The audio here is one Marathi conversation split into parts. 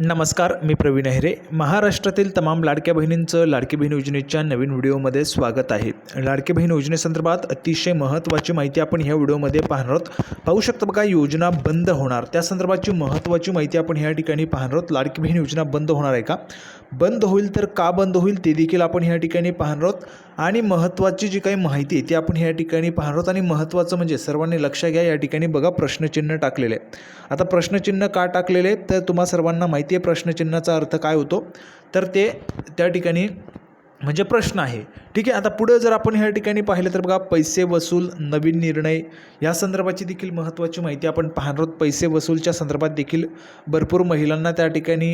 नमस्कार मी प्रवीण अहिरे महाराष्ट्रातील तमाम लाडक्या बहिणींचं लाडकी बहीण योजनेच्या नवीन व्हिडिओमध्ये स्वागत आहे. लाडकी बहीण योजनेसंदर्भात अतिशय महत्त्वाची माहिती आपण ह्या व्हिडिओमध्ये पाहणार आहोत. पाहू शकता बघा योजना बंद होणार. त्या संदर्भाची महत्त्वाची माहिती आपण ह्या ठिकाणी पाहणार आहोत. लाडकी बहीण योजना बंद होणार आहे का? बंद होईल तर का बंद होईल ते देखील आपण ह्या ठिकाणी पाहणार आहोत. आणि महत्त्वाची जी काही माहिती आहे ती आपण ह्या ठिकाणी पाहणार आहोत. आणि महत्त्वाचं म्हणजे सर्वांनी लक्ष घ्या या ठिकाणी बघा प्रश्नचिन्ह टाकलेले आहे. आता प्रश्नचिन्ह का टाकलेले आहे? तर तुम्हा सर्वांना माहिती आहे प्रश्नचिन्हाचा अर्थ काय होतो? तर ते त्या ठिकाणी म्हणजे प्रश्न आहे. ठीक आहे आता पुढं जर आपण ह्या ठिकाणी पाहिलं तर बघा पैसे वसूल नवीन निर्णय या संदर्भाची देखील महत्त्वाची माहिती आपण पाहणार आहोत. पैसे वसूलच्या संदर्भात देखील भरपूर महिलांना त्या ठिकाणी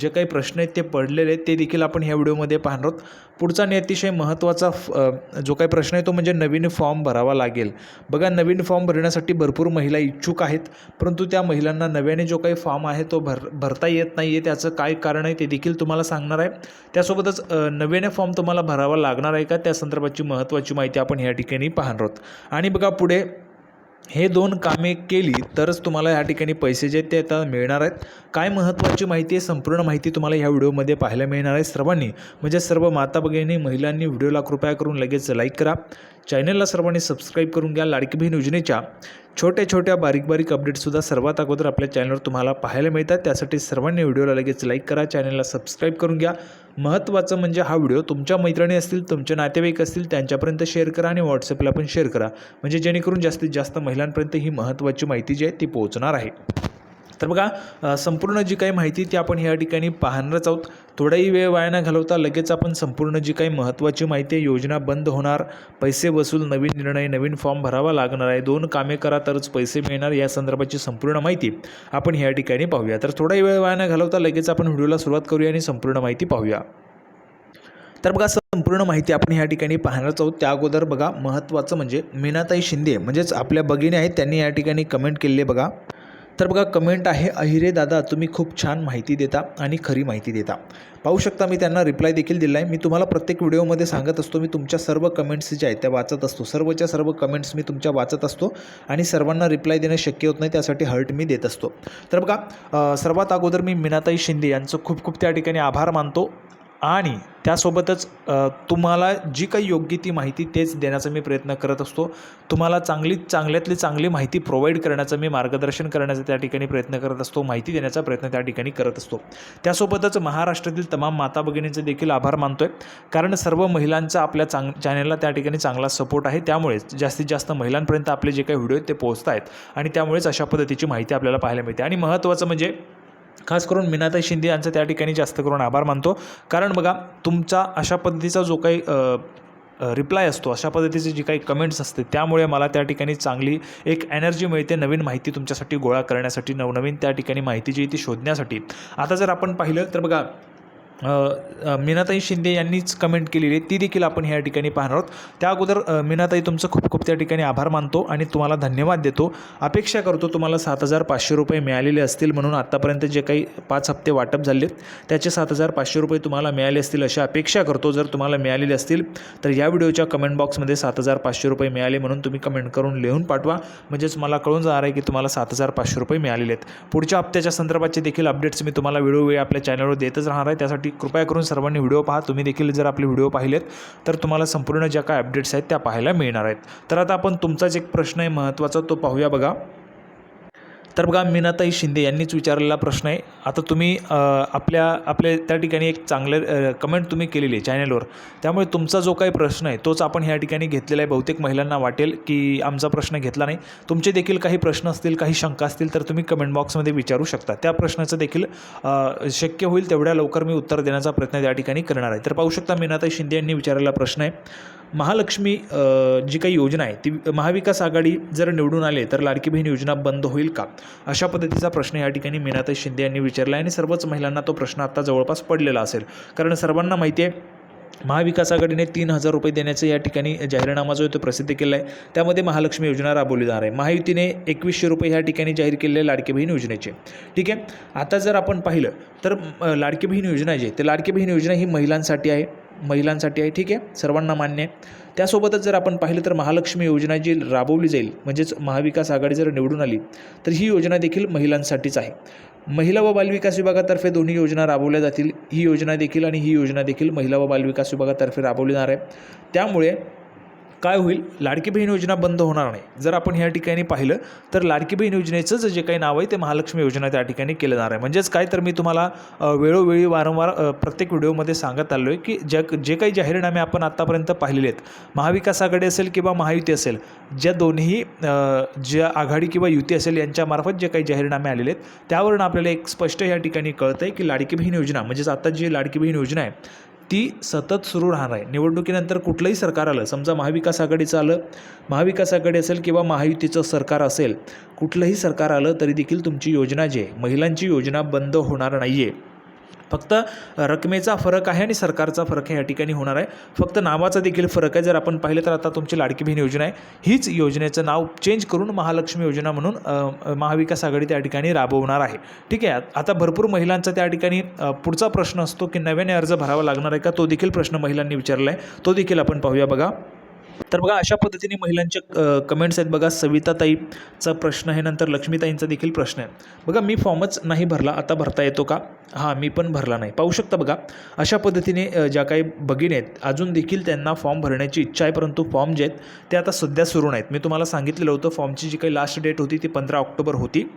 जे काही प्रश्न आहेत ते पडलेले आहेत ते देखील आपण ह्या व्हिडिओमध्ये पाहणार आहोत. पुढचा आणि अतिशय महत्त्वाचा फ- जो काही प्रश्न आहे तो म्हणजे नवीन फॉर्म भरावा लागेल. बघा नवीन फॉर्म भरण्यासाठी भरपूर महिला इच्छुक आहेत परंतु त्या महिलांना नव्याने जो काही फॉर्म आहे तो भर भरता येत नाही आहे त्याचं काय कारण आहे ते देखील तुम्हाला सांगणार आहे. त्यासोबतच नव्याने फॉर्म तुम्हाला भरावा लागणार आहे का? त्या संदर्भाची महत्त्वाची माहिती आपण या ठिकाणी पाहणार आहोत. आणि बघा पुढे हे दोन कामे केली तरच तुम्हाला या ठिकाणी पैसे जे ते आता मिळणार आहेत. काय महत्त्वाची माहिती आहे? संपूर्ण माहिती तुम्हाला ह्या व्हिडिओमध्ये पाहायला मिळणार आहे. सर्वांनी म्हणजे सर्व माता भगिनी महिलांनी व्हिडिओला कृपया करून लगेच लाईक करा. चॅनलला सर्वांनी सबस्क्राईब करून घ्या. लाडकी बहीण योजनेच्या छोट्या छोट्या बारीक बारीक अपडेटसुद्धा सर्वात अगोदर आपल्या चॅनलवर तुम्हाला पाहायला मिळतात. त्यासाठी सर्वांनी व्हिडिओला लगेच लाईक करा. चॅनलला सबस्क्राईब करून घ्या. महत्त्वाचं म्हणजे हा व्हिडिओ तुमच्या मैत्रिणी असतील तुमचे नातेवाईक असतील त्यांच्यापर्यंत शेअर करा आणि व्हॉट्सअपला पण शेअर करा. म्हणजे जेणेकरून जास्तीत जास्त महिलांपर्यंत ही महत्त्वाची माहिती जी आहे ती पोहोचणार आहे. तर बघा संपूर्ण जी काही माहिती ती आपण या ठिकाणी पाहणारच आहोत. थोडाही वेळ वाया न घालवता लगेच आपण संपूर्ण जी काही महत्त्वाची माहिती आहे योजना बंद होणार पैसे वसूल नवीन निर्णय नवीन फॉर्म भरावा लागणार आहे. दोन कामे करा तरच पैसे मिळणार या संदर्भाची संपूर्ण माहिती आपण या ठिकाणी पाहूया. तर थोडाही वेळ वाया न घालवता लगेच आपण व्हिडिओला सुरुवात करूया आणि संपूर्ण माहिती पाहूया. तर बघा संपूर्ण माहिती आपण ह्या ठिकाणी पाहणारच आहोत. त्या अगोदर बघा महत्त्वाचं म्हणजे मीनाताई शिंदे म्हणजेच आपल्या भगिनी आहेत त्यांनी या ठिकाणी कमेंट केलेले बघा. तर बघा कमेंट आहे अहिरे दादा तुम्ही खूप छान माहिती देता आणि खरी माहिती देता. पाहू शकता मी त्यांना रिप्लाय देखील दिला आहे मी तुम्हाला प्रत्येक व्हिडिओमध्ये सांगत असतो मी तुमच्या सर्व कमेंट्स ज्या आहेत त्या वाचत असतो. सर्वच्या सर्व कमेंट्स मी तुमच्या वाचत असतो आणि सर्वांना रिप्लाय देणं शक्य होत नाही त्यासाठी हर्ट मी देत असतो. तर बघा सर्वात अगोदर मी मीनाताई शिंदे यांचं खूप खूप त्या ठिकाणी आभार मानतो. आणि त्यासोबतच तुम्हाला जी काही योग्य ती माहिती तेच देण्याचा मी प्रयत्न करत असतो. तुम्हाला चांगली चांगल्यातली चांगली माहिती प्रोव्हाइड करण्याचं मी मार्गदर्शन करण्याचा त्या ठिकाणी प्रयत्न करत असतो. माहिती देण्याचा प्रयत्न त्या ठिकाणी करत असतो. त्यासोबतच महाराष्ट्रातील तमाम माता भगिनींचे देखील आभार मानतो आहे कारण सर्व महिलांचा आपल्या चांग चॅनलला त्या ठिकाणी चांगला सपोर्ट आहे. त्यामुळेच जास्तीत जास्त महिलांपर्यंत आपले जे काही व्हिडिओ आहेत ते पोहोचत आहेत आणि त्यामुळेच अशा पद्धतीची माहिती आपल्याला पाहायला मिळते. आणि महत्त्वाचं म्हणजे खास करून मीनाताई शिंदे यांचा त्या ठिकाणी जास्त करून आभार मानतो. कारण बघा तुमचा अशा पद्धतीचा जो काही रिप्लाय असतो अशा पद्धतीचे जी काही कमेंट्स असते त्यामुळे मला त्या ठिकाणी चांगली एक एनर्जी मिळते नवीन माहिती तुमच्यासाठी गोळा करण्यासाठी नवनवीन त्या ठिकाणी माहिती जी आहे ती शोधण्यासाठी. आता जर आपण पाहिलं तर बघा मीनाताई शिंदे यांनीच कमेंट केलेली आहे. ती देखील आपण ह्या ठिकाणी पाहणार आहोत. त्या अगोदर मीनाताई तुमचं खूप खूप त्या ठिकाणी आभार मानतो आणि तुम्हाला धन्यवाद देतो. अपेक्षा करतो तुम्हाला सात हजार पाचशे रुपये मिळालेले असतील म्हणून आत्तापर्यंत जे काही पाच हप्ते वाटप झाले त्याचे सात हजार पाचशे रुपये तुम्हाला मिळाले असतील अशी अपेक्षा करतो. जर तुम्हाला मिळालेले असतील तर या व्हिडिओच्या कमेंट बॉक्समध्ये सात हजार पाचशे रुपये मिळाले म्हणून तुम्ही कमेंट करून लिहून पाठवा. म्हणजेच मला कळून जाणार आहे की तुम्हाला सात हजार पाचशे रुपये मिळालेले आहेत. पुढच्या हप्त्याच्या संदर्भाचे देखील अपडेट्स मी तुम्हाला वेळोवेळी आपल्या चॅनलवर देतच राहणार आहे. त्यासाठी कृपया करून सर्वांनी व्हिडिओ पहा. तुम्ही देखील जर आपले व्हिडिओ पाहिलेत तर तुम्हाला संपूर्ण ज्या काय अपडेट्स आहेत त्या पाहायला मिळणार आहेत. तर आता आपण तुमचाच एक प्रश्न आहे महत्त्वाचा तो पाहूया बघा. तर बघा मीनाताई शिंदे यांनीच विचारलेला प्रश्न आहे. आता तुम्ही आपल्या आपल्या त्या ठिकाणी एक चांगलं कमेंट तुम्ही केलेली आहे चॅनलवर त्यामुळे तुमचा जो काही प्रश्न आहे तोच आपण ह्या ठिकाणी घेतलेला आहे. बहुतेक महिलांना वाटेल की आमचा प्रश्न घेतला नाही. तुमचे देखील काही प्रश्न असतील काही शंका असतील तर तुम्ही कमेंट बॉक्समध्ये विचारू शकता. त्या प्रश्नाचं देखील शक्य होईल तेवढ्या लवकर मी उत्तर देण्याचा प्रयत्न त्या ठिकाणी करणार आहे. तर पाहू शकता मीनाताई शिंदे यांनी विचारलेला प्रश्न आहे. महालक्ष्मी जी काही योजना आहे ती महाविकास आघाडी जर निवडून आले तर लाडकी बहीण योजना बंद होईल का? अशा पद्धतीचा प्रश्न या ठिकाणी मीनाताई शिंदे यांनी विचारला आहे आणि सर्वच महिलांना तो प्रश्न आता जवळपास पडलेला असेल. कारण सर्वांना माहिती आहे महाविकास आघाडीने तीन हजार रुपये देण्याचं या ठिकाणी जाहीरनामा जो आहे तो प्रसिद्ध केला आहे. त्यामध्ये महालक्ष्मी योजना राबवली जाणार आहे. महायुतीने एकवीसशे रुपये ह्या ठिकाणी जाहीर केलेले आहे लाडकी बहीण योजनेचे. ठीक आहे? आता जर आपण पाहिलं तर लाडकी बहीण योजना जी आहे ते लाडकी बहीण योजना ही महिलांसाठी आहे. महिलांसाठी आहे ठीक आहे सर्वांना मान्य आहे. त्यासोबतच जर आपण पाहिलं तर महालक्ष्मी योजना जी राबवली जाईल म्हणजेच महाविकास आघाडी जर निवडून आली तर ही योजना देखील महिलांसाठीच आहे. महिला व बालविकास विभागातर्फे दोन्ही योजना राबवल्या जातील ही योजना देखील आणि ही योजना देखील महिला व बालविकास विभागातर्फे राबवली जाणार आहे. त्यामुळे काय होईल? लाडकी बहीण योजना बंद होणार नाही. जर आपण ह्या ठिकाणी पाहिलं तर लाडकी बहीण योजनेचं जे काही नाव आहे ते महालक्ष्मी योजना त्या ठिकाणी केलं जाणार आहे. म्हणजेच काय तर मी तुम्हाला वेळोवेळी वारंवार प्रत्येक व्हिडिओमध्ये सांगत आलो आहे की ज्या जे काही जाहीरनामे आपण आत्तापर्यंत पाहिलेले आहेत महाविकास आघाडी असेल किंवा महायुती असेल ज्या दोन्ही ज्या आघाडी किंवा युती असेल यांच्यामार्फत जे काही जाहीरनामे आलेले आहेत त्यावरून आपल्याला एक स्पष्ट या ठिकाणी कळतं आहे की लाडकी बहीण योजना म्हणजेच आता जी लाडकी बहीण योजना आहे ती सतत सुरू राहणार आहे. निवडणुकीनंतर कुठलंही सरकार आलं समजा महाविकास आघाडीचं आलं महाविकास आघाडी असेल किंवा महायुतीचं सरकार असेल कुठलंही सरकार आलं तरी देखील तुमची योजना जी आहे महिलांची योजना बंद होणार नाही आहे फक्त रकमेचा फरक आहे आणि सरकारचा फरक आहे या ठिकाणी होणार आहे. फक्त नावाचा देखील फरक आहे. जर आपण पाहिलं तर आता तुमची लाडकी बहीण योजना आहे. हीच योजनेचं नाव चेंज करून महालक्ष्मी योजना म्हणून महाविकास आघाडी त्या ठिकाणी राबवणार आहे. ठीक आहे? आता भरपूर महिलांचा त्या ठिकाणी पुढचा प्रश्न असतो की नव्याने अर्ज भरावा लागणार आहे का? तो देखील प्रश्न महिलांनी विचारला आहे तो देखील आपण पाहूया बघा. तर बघा अशा पद्धतीने महिलांचे कमेंट्स आहेत बघा. सविताताईचा प्रश्न आहे नंतर लक्ष्मीताईंचा देखील प्रश्न आहे. बघा मी फॉर्मच नाही भरला. आता भरता येतो का? हां मी पण भरला नाही. पाहू शकता बघा अशा पद्धतीने ज्या काही भगिनी आहेत अजून देखील त्यांना फॉर्म भरण्याची इच्छा आहे परंतु फॉर्म जे आहेत ते आता सध्या सुरू नाहीत. मी तुम्हाला सांगितलेलं होतं फॉर्मची जी काही लास्ट डेट होती ती पंधरा ऑक्टोबर होती.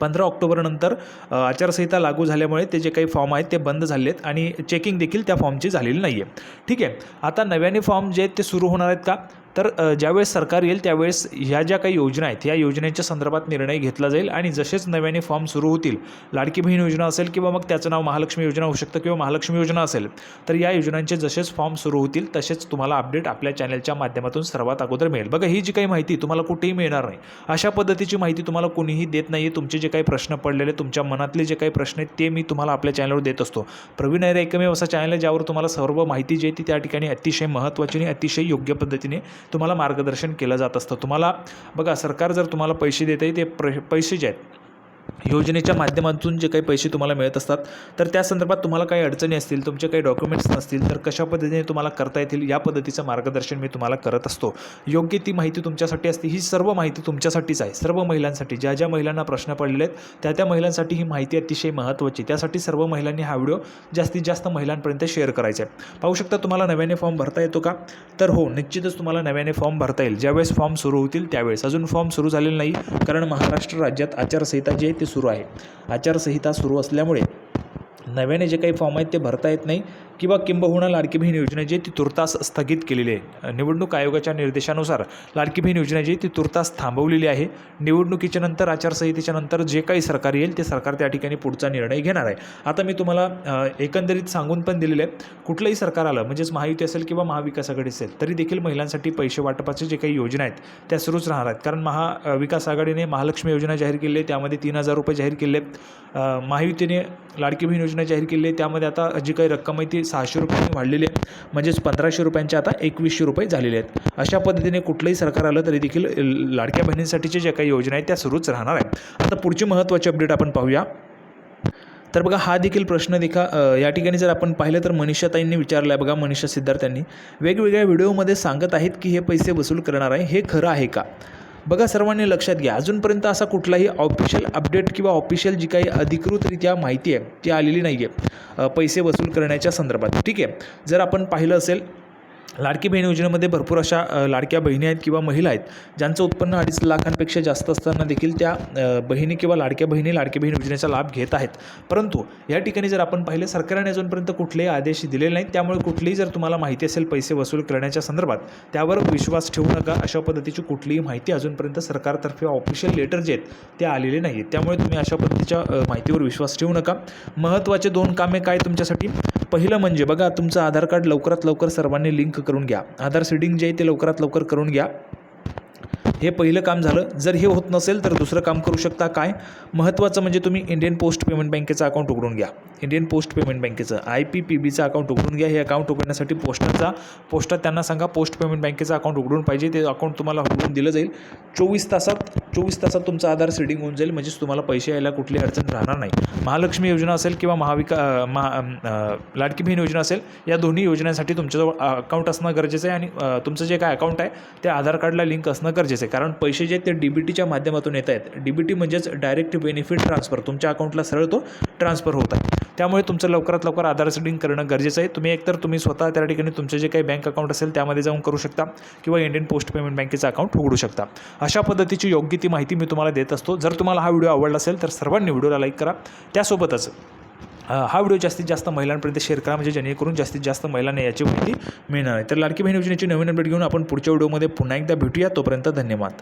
पंधरा ऑक्टोबरनंतर आचारसंहिता लागू झाल्यामुळे ते जे काही फॉर्म आहेत ते बंद झाले आहेत आणि चेकिंग देखील त्या फॉर्मची झालेली नाही आहे ठीक आहे? आता नव्याने फॉर्म जे आहेत ते सुरू होणार आहेत का? तर ज्यावेळेस सरकार येईल त्यावेळेस ह्या ज्या काही योजना आहेत या योजनेच्या संदर्भात निर्णय घेतला जाईल आणि जसेच नव्याने फॉर्म सुरू होतील लाडकी बहीण योजना असेल किंवा मग त्याचं नाव महालक्ष्मी योजना होऊ शकतं किंवा महालक्ष्मी योजना असेल तर या योजनांचे जसेच फॉर्म सुरू होतील तसेच तुम्हाला अपडेट आपल्या चॅनलच्या माध्यमातून सर्वात अगोदर मिळेल. बघा ही जी काही माहिती तुम्हाला कुठेही मिळणार नाही अशा पद्धतीची माहिती तुम्हाला कोणीही देत नाही आहे तुमचे जे काही प्रश्न पडलेले तुमच्या मनातले जे काही प्रश्न आहेत ते मी तुम्हाला आपल्या चॅनलवर देत असतो. प्रवीण अरे एकमेव असा चॅनल आहे ज्यावर तुम्हाला सर्व माहिती जी आहे ती त्या ठिकाणी अतिशय महत्त्वाची आणि अतिशय योग्य पद्धतीने तुम्हाला मार्गदर्शन केलं जात असतं. तुम्हाला बघा सरकार जर तुम्हाला पैसे देत आहे ते प्र पैसे जे आहेत योजनेच्या माध्यमातून जे काही पैसे तुम्हाला मिळत असतात तर त्या संदर्भात तुम्हाला काही अडचणी असतील तुमचे काही डॉक्युमेंट्स नसतील तर कशा पद्धतीने तुम्हाला करता येतील या पद्धतीचं मार्गदर्शन मी तुम्हाला करत असतो. योग्य ती माहिती तुमच्यासाठी असते ही सर्व माहिती तुमच्यासाठीच आहे. सर्व महिलांसाठी ज्या ज्या महिलांना प्रश्न पडलेले आहेत त्या त्या महिलांसाठी ही माहिती अतिशय महत्त्वाची त्यासाठी सर्व महिलांनी हा व्हिडिओ जास्तीत जास्त महिलांपर्यंत शेअर करायचा आहे. पाहू शकता तुम्हाला नव्याने फॉर्म भरता येतो का? तर हो निश्चितच तुम्हाला नव्याने फॉर्म भरता येईल. ज्यावेळेस फॉर्म सुरू होतील त्यावेळेस. अजून फॉर्म सुरू झालेला नाही कारण महाराष्ट्र राज्यात आचारसंहिता जी ते सुरू आहे. आचारसंहिता सुरू असल्यामुळे नव्याने जे काही फॉर्म आहेत ते भरता येत नाही. किंवा किंबहुना लाडकी बहीण योजना जी ती तुर्तास स्थगित केलेली आहे. निवडणूक आयोगाच्या निर्देशानुसार लाडकी बहीण योजना जी ती तुर्तास थांबवलेली आहे. निवडणुकीच्या नंतर आचारसंहितेच्या नंतर जे काही सरकार येईल ते सरकार त्या ठिकाणी पुढचा निर्णय घेणार आहे. आता मी तुम्हाला एकंदरीत सांगून पण दिलेलं आहे कुठलंही सरकार आलं म्हणजेच महायुती असेल किंवा महाविकास आघाडी असेल तरी देखील महिलांसाठी पैसे वाटपाचे जे काही योजना आहेत त्या सुरूच राहणार आहेत. कारण महाविकास आघाडीने महालक्ष्मी योजना जाहीर केली आहे त्यामध्ये तीन हजार रुपये जाहीर केले आहेत. महायुतीने लाडकी बहीण योजना जाहीर केली आहे त्यामध्ये आता जी काही रक्कम आहे ती सहाशे रुपयांनी वाढलेली आहे म्हणजेच पंधराशे रुपयांच्या आता एकवीसशे रुपये झालेले आहेत. अशा पद्धतीने कुठलंही सरकार आलं तरी देखील लाडक्या बहिणींसाठीच्या ज्या काही योजना आहेत त्या सुरूच राहणार आहेत. आता पुढची महत्त्वाची अपडेट आपण पाहूया. तर बघा हा देखील प्रश्न देखा या ठिकाणी जर आपण पाहिलं तर मनीषाताईंनी विचारलं आहे बघा मनीषा सिद्धार्थ यांनी. वेगवेगळ्या व्हिडिओमध्ये सांगत आहेत की हे पैसे वसूल करणार आहे हे खरं आहे का? बघा सर्वांनी लक्षात घ्या अजूनपर्यंत असा कुठलाही ऑफिशियल अपडेट किंवा ऑफिशियल जी काही अधिकृतरित्या माहिती आहे ती आलेली नाही आहे पैसे वसूल करण्याच्या संदर्भात. ठीक आहे? जर आपण पाहिलं असेल लाडकी बहीण योजनेमध्ये भरपूर अशा लाडक्या बहिणी आहेत किंवा महिला आहेत ज्यांचं उत्पन्न अडीच लाखांपेक्षा जास्त असताना देखील त्या बहिणी किंवा लाडक्या बहिणी लाडकी बहीण योजनेचा लाभ घेत आहेत. परंतु या ठिकाणी जर आपण पाहिलं सरकारने अजूनपर्यंत कुठलेही आदेश दिलेले नाहीत. त्यामुळे कुठलीही जर तुम्हाला माहिती असेल पैसे वसूल करण्याच्या संदर्भात त्यावर विश्वास ठेवू नका अशा पद्धतीची कुठलीही माहिती अजूनपर्यंत सरकारतर्फे ऑफिशियल लेटर जे आहेत ते आलेले नाही आहेत त्यामुळे तुम्ही अशा पद्धतीच्या माहितीवर विश्वास ठेवू नका. महत्त्वाचे दोन कामे काय तुमच्यासाठी? पहिलं म्हणजे बघा तुमचं आधार कार्ड लवकरात लवकर सर्वांनी लिंक करून घ्या. आधार सीडिंग जे आहे ते लवकरात लवकर करून घ्या. हे पहिलं काम झालं. जर हे होत नसेल तर दुसरं काम करू शकता. काय? महत्त्वाचं म्हणजे तुम्ही इंडियन पोस्ट पेमेंट बँकेचं अकाउंट उघडून घ्या. इंडियन पोस्ट पेमेंट बँकेचं आय पी पी बीचं अकाउंट उघडून घ्या. हे अकाउंट उघडण्यासाठी पोस्टाचा पोस्टात त्यांना सांगा पोस्ट पेमेंट बँकेचं अकाउंट उघडून पाहिजे. ते अकाउंट तुम्हाला उघडून दिलं जाईल. चोवीस तासात चोवीस तासात तुमचं आधार सेडिंग होऊन जाईल. म्हणजेच तुम्हाला पैसे यायला कुठली अडचण राहणार नाही. महालक्ष्मी योजना असेल किंवा महाविका महा लाडकी बहीण योजना असेल या दोन्ही योजनांसाठी तुमच्याजवळ अकाउंट असणं गरजेचं आहे. आणि तुमचं जे काय अकाउंट आहे ते आधार कार्डला लिंक असणं गरजेचं आहे. कारण पैसे जे आहेत ते डी बी टीच्या माध्यमातून येत आहेत. डी बी टी म्हणजेच डायरेक्ट बेनिफिट ट्रान्सफर तुमच्या अकाउंटला सरळ तो ट्रान्सफर होत आहे. त्यामुळे तुमचं लवकरात लवकर आधार सेटिंग करणं गरजेचं आहे. तुम्ही एकतर तुम्ही स्वतः त्या ठिकाणी तुमचे जे काही बँक अकाउंट असेल त्यामध्ये जाऊन करू शकता किंवा इंडियन पोस्ट पेमेंट बँकेचं अकाउंट उघडू शकता. अशा पद्धतीची योग्य ती माहिती मी तुम्हाला देत असतो. जर तुम्हाला हा व्हिडिओ आवडला असेल तर सर्वांनी व्हिडिओला लाईक करा. त्यासोबतच हा व्हिडिओ जास्तीत जास्त महिलांपर्यंत शेअर करा म्हणजे जेणेकरून जास्तीत जास्त महिलांना याची माहिती मिळणार. आहे तर लाडकी बहीण योजनेची नवीन अपडेट घेऊन आपण पुढच्या व्हिडिओमध्ये पुन्हा एकदा भेटूया. तोपर्यंत धन्यवाद.